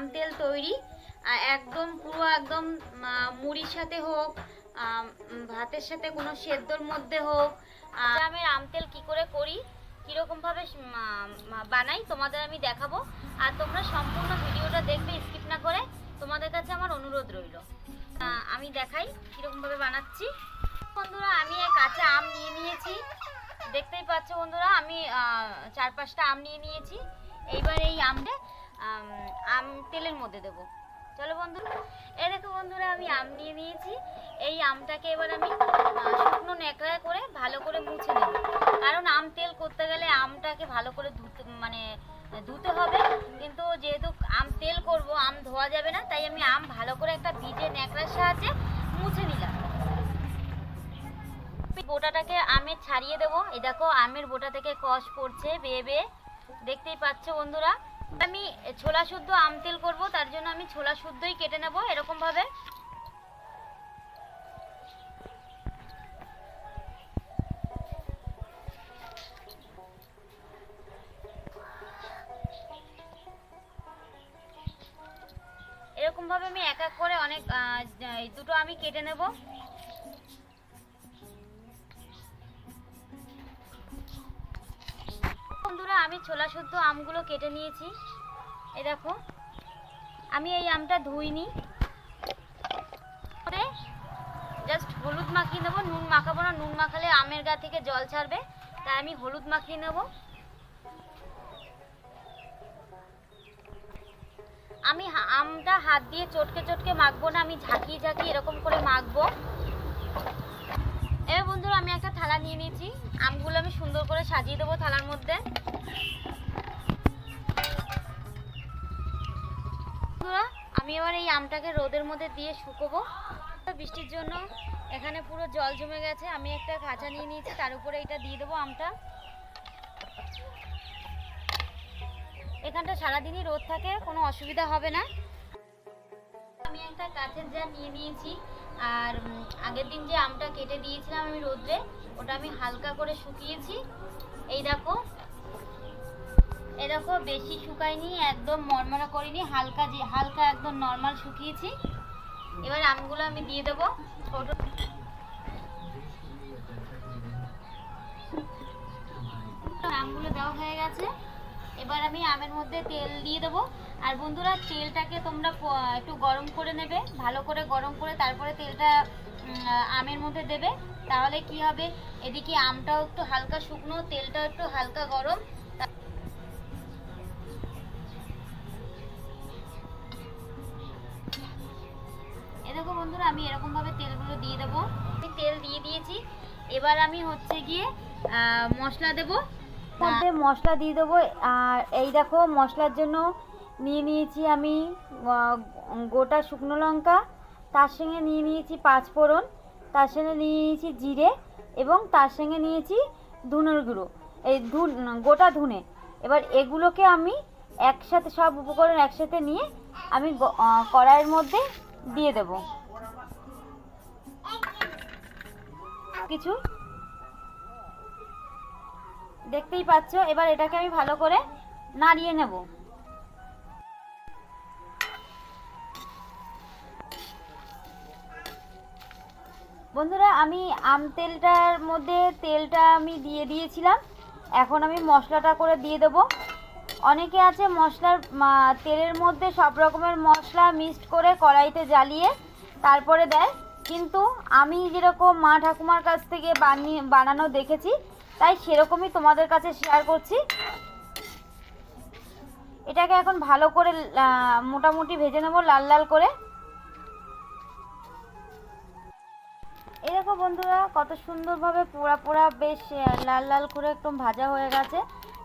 আম তেল তৈরি একদম পুরো একদম মুড়ির সাথে হোক ভাতের সাথে কোনো সেদ্ধর মধ্যে হোক আমের আম তেল কী করে করি, কীরকমভাবে বানাই, তোমাদের আমি দেখাবো। আর তোমরা সম্পূর্ণ ভিডিওটা দেখবে স্কিপ না করে, তোমাদের কাছে আমার অনুরোধ রইল। আমি দেখাই, কীরকমভাবে বানাচ্ছি। বন্ধুরা, আমি এই কাঁচা আম নিয়ে নিয়েছি। দেখতেই পাচ্ছ বন্ধুরা, আমি চার পাঁচটা আম নিয়ে নিয়েছি। এইবার এই আমটা আম, তেলের মধ্যে দেবো। চলো বন্ধুরা এ দেখো বন্ধুরা আমি আম নিয়ে নিয়েছি। এই আমটাকে এবার আমি শুকনো ন্যাকড়া করে ভালো করে মুছে নেব। কারণ আম তেল করতে গেলে আমটাকে ভালো করে ধুতে মানে ধুতে হবে। কিন্তু যেহেতু আম তেল করব আম ধোয়া যাবে না তাই আমি আম ভালো করে একটা ভিজে ন্যাকড়ার সাহায্যে মুছে নিলাম। বোটাটাকে আমের ছাড়িয়ে দেবো। এই দেখো আমের বোটা থেকে কষ পড়ছে বেয়ে বেয়ে। দেখতেই পাচ্ছ বন্ধুরা আমি ছোলা শুদ্ধ আম তেল করব, তার জন্য আমি ছোলা শুদ্ধই কেটে নেব, এরকম ভাবে। এরকম ভাবে আমি এক এক করে অনেক দুটো আমি কেটে নেব। আমি ছোলা শুদ্ধ আমগুলো কেটে নিয়েছি। এই দেখো, আমি এই আমটা ধুইনি। জাস্ট হলুদ মাখিয়ে নেব, নুন মাখাবো না, নুন মাখালে আমের গা থেকে জল ছাড়বে, তাই আমি হলুদ মাখিয়ে নেব। আমি আমটা হাত দিয়ে চটকে চটকে মাখবো না, আমি ঝাঁকিয়ে ঝাঁকিয়ে এরকম করে মাখবো। এবার বন্ধুরা, আমি একটা থালা নিয়ে নিয়েছি। আমগুলো আমি সুন্দর করে সাজিয়ে দেবো থালার মধ্যে। আমি এবার এই আমটাকে রোদের মধ্যে দিয়ে শুকোবো। বৃষ্টির জন্য এখানে পুরো জল জমে গেছে। আমি একটা খাঁচা নিয়ে নিয়েছি, তার উপরে এটা দিয়ে দেবো আমটা। এখানটা সারাদিনই রোদ থাকে, কোনো অসুবিধা হবে না। আমি একটা কাঠের জার নিয়ে নিয়েছি, আর আগের দিন যে আমটা কেটে দিয়েছিলাম আমি রোদ্রে, ওটা আমি হালকা করে শুকিয়েছি। এই দেখো দেখো, বেশি শুকায়নি, একদম মরমরা করিনি, হালকা যে হালকা একদম নর্মাল শুকিয়েছি। এবার আমগুলো আমি দিয়ে দেবো, ছোট। আমগুলো দেওয়া হয়ে গেছে। এবার আমি আমের মধ্যে তেল দিয়ে দেবো। আর বন্ধুরা, তেলটাকে তোমরা একটু গরম করে নেবে, ভালো করে গরম করে তারপরে তেলটা আমের মধ্যে দেবে। তাহলে কি হবে? এদিকে আমটাও একটু হালকা শুকনো, তেলটাও একটু হালকা গরম। বন্ধুরা আমি এরকম ভাবে তেলগুলো দিয়ে দেবো। আমি তেল দিয়ে দিয়েছি। এবার আমি হচ্ছে গিয়ে মশলা দেবো। মধ্যে মশলা দিয়ে দেবো। আর এই দেখো মশলার জন্য নিয়ে নিয়েছি আমি গোটা শুকনো লঙ্কা। তার সঙ্গে নিয়ে নিয়েছি পাঁচ ফোড়ন। তার সঙ্গে নিয়ে নিয়েছি জিরে এবং তার সঙ্গে নিয়েছি ধুনোর গুঁড়ো। এই ধুন গোটা ধুনে। এবার এগুলোকে আমি একসাথে সব উপকরণ একসাথে নিয়ে আমি কড়াইয়ের মধ্যে দিয়ে দেব। কিছু দেখতেই পাচ্ছ, এবার এটাকে আমি ভালো করে নাড়িয়ে নেব। বন্ধুরা, আমি আম তেলটার মধ্যে তেলটা আমি দিয়ে দিয়েছিলাম। এখন আমি মশলাটা করে দিয়ে দেব। অনেকে আছে মশলার তেলের মধ্যে সব রকমের মশলা মিক্সড করে কড়াইতে জ্বালিয়ে তারপরে দেয়। কিন্তু আমি যেরকম মা ঠাকুমার কাছ থেকে বানিয়ে, বানানো দেখেছি, তাই সেরকমই তোমাদের কাছে শেয়ার করছি। এটাকে এখন ভালো করে মোটামুটি ভেজে নেব লাল লাল করে। এই দেখো বন্ধুরা, কত সুন্দরভাবে পোড়া পোড়া বেশ লাল লাল করে একদম ভাজা হয়ে গেছে।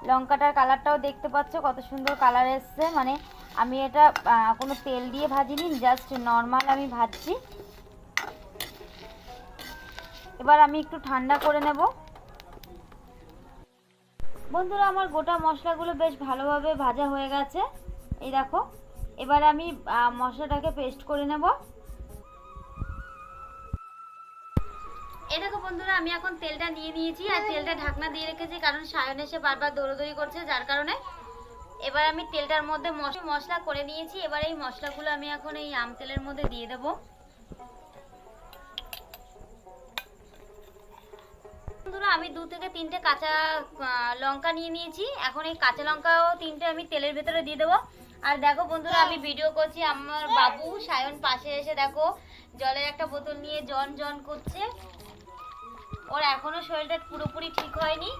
লঙ্কাটার কালারটাও দেখতে পাচ্ছ, কত সুন্দর কালার এসছে। মানে আমি এটা কোনো তেল দিয়ে ভাজিনি জাস্ট নর্মাল আমি ভাজছি। এবার আমি একটু ঠান্ডা করে নেব। বন্ধুরা, আমার গোটা মশলাগুলো বেশ ভালোভাবে ভাজা হয়ে গেছে। এই দেখো, এবার আমি মশলাটাকে পেস্ট করে নেব। এই দেখো বন্ধুরা, আমি এখন তেলটা নিয়ে নিয়েছি আর তেলটা ঢাকনা দিয়ে রেখেছি কারণ সায়ন এসে বারবার দৌড়দৌড়ি করছে, যার কারণে এবার আমি তেলটার মধ্যে মশ- মশলা করে নিয়েছি। এবার এই মশলাগুলো আমি এখন এই আম তেলের মধ্যে দিয়ে দেবো। আমি দু থেকে তিনটে কাঁচা লঙ্কা নিয়ে নিয়েছি। এখন এই কাঁচা লঙ্কাও তিনটে আমি তেলের ভেতরে দিয়ে দেবো। আর দেখো বন্ধুরা, আমি ভিডিও করছি আমার বাবু সায়ন পাশে এসে দেখো, জলের একটা বোতল নিয়ে জন জন করছে। ওর এখনও শরীরটা পুরোপুরি ঠিক হয়নি।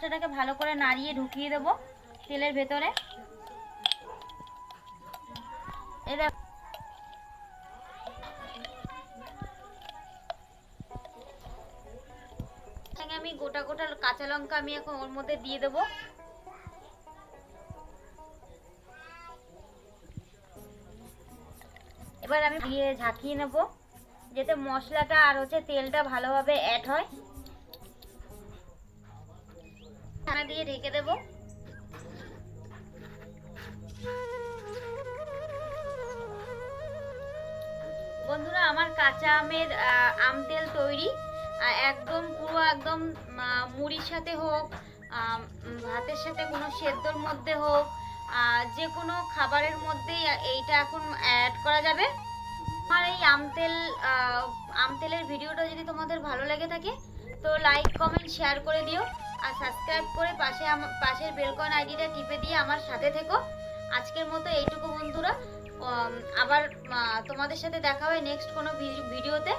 সেটাকে ভালো করে নাড়িয়ে ঢুকিয়ে দেবো তেলের ভেতরে। এই দেখো আমি গোটা গোটা কাঁচা লঙ্কা আমি এখন ওর মধ্যে দিয়ে দেবো। এবার আমি দিয়ে ঝাঁকিয়ে নেব, যাতে মশলাটা আর হচ্ছে তেলটা ভালোভাবে অ্যাড হয়। ঢাকনা দিয়ে ঢেকে দেব। বন্ধুরা, আমার কাঁচা আমের আম তেল তৈরি। একদম পুরো একদম মুড়ির সাথে হোক ভাতের সাথে কোনো সেদ্ধর মধ্যে হোক যে কোনো খাবারের মধ্যেই এইটা এখন অ্যাড করা যাবে। আমার এই আম তেল আহ, আম তেলের ভিডিওটা যদি তোমাদের ভালো লেগে থাকে তো লাইক কমেন্ট শেয়ার করে দিও। আর সাবস্ক্রাইব করে পাশে পাশের বেলকন আইডিটা টিপে দিয়ে আমার সাথে থেকো। আজকের মতো এইটুকু বন্ধুরা। আবার তোমাদের সাথে দেখা হয় নেক্সট কোনো ভিডিওতে।